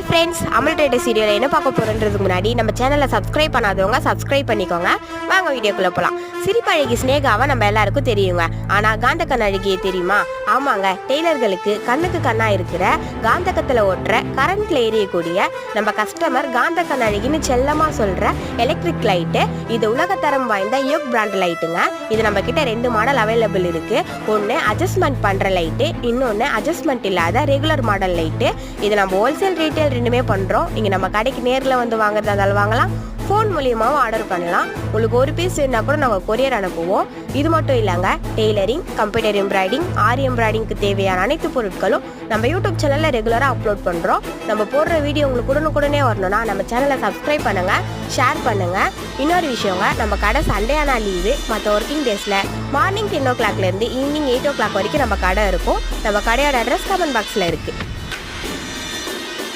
Hi friends அமல் டேட்டர் serial என்ன பார்க்க போகிறன்றதுக்கு முன்னாடி நம்ம சேனலை சப்ஸ்கிரைப் பண்ணாதவங்க சப்ஸ்கிரைப் பண்ணிக்கோங்க. வாங்க வீடியோக்குள்ளே போகலாம் சிரிப்பழகி ஸ்னேகாவை நம்ம எல்லாருக்கும் தெரியுங்க. ஆனால் காந்தக்கண் அழகியை தெரியுமா? ஆமாங்க டெய்லர்களுக்கு கண்ணுக்கு கண்ணாக இருக்கிற காந்தகத்தில் ஓட்டுற கரண்ட்ல எரியக்கூடிய நம்ம கஸ்டமர் காந்தக்கண் அழகின்னு செல்லமாக சொல்கிற எலக்ட்ரிக் லைட்டு இது உலகத்தரம் வாய்ந்த யோக் பிராண்ட் லைட்டுங்க இது நம்ம கிட்ட ரெண்டு மாடல் அவைலபிள் இருக்குது ஒன்று அட்ஜஸ்ட்மெண்ட் பண்ணுற லைட்டு இன்னொன்று அட்ஜஸ்ட்மெண்ட் இல்லாத ரெகுலர் மாடல் லைட்டு இது நம்ம ஹோல்சேல் ரீட்டைல் ரெண்டுமே பண்ணுறோம் இங்கே நம்ம கடைக்கு நேரில் வந்து வாங்குறதா இருந்தாலும் வாங்கலாம். ஃபோன் மூலியமாகவும் ஆர்டர் பண்ணலாம். உங்களுக்கு ஒரு பீஸ் வேணா கூட நாங்கள் கொரியர் அனுப்புவோம். இது மட்டும் இல்லைங்க டெய்லரிங் கம்ப்யூட்டர் எம்ப்ராய்டிங் ஆரி எம்ப்ராய்டிங்க்கு தேவையான அனைத்து பொருட்களும் நம்ம யூடியூப் சேனலில் ரெகுலராக அப்லோட் பண்ணுறோம் நம்ம போடுற வீடியோ உங்களுக்கு உடனுக்குடனே வரணும்னா நம்ம சேனலை சப்ஸ்கிரைப் பண்ணுங்கள் ஷேர் பண்ணுங்கள் இன்னொரு விஷயங்க நம்ம கடை சண்டே ஆனால் லீவு மற்ற ஒர்க்கிங் டேஸில் மார்னிங் டென் ஓ கிளாக்லேருந்து ஈவினிங் எயிட் ஓ கிளாக் வரைக்கும் நம்ம கடை இருக்கும். நம்ம கடையோட அட்ரஸ் கமெண்ட் பாக்ஸில் இருக்குது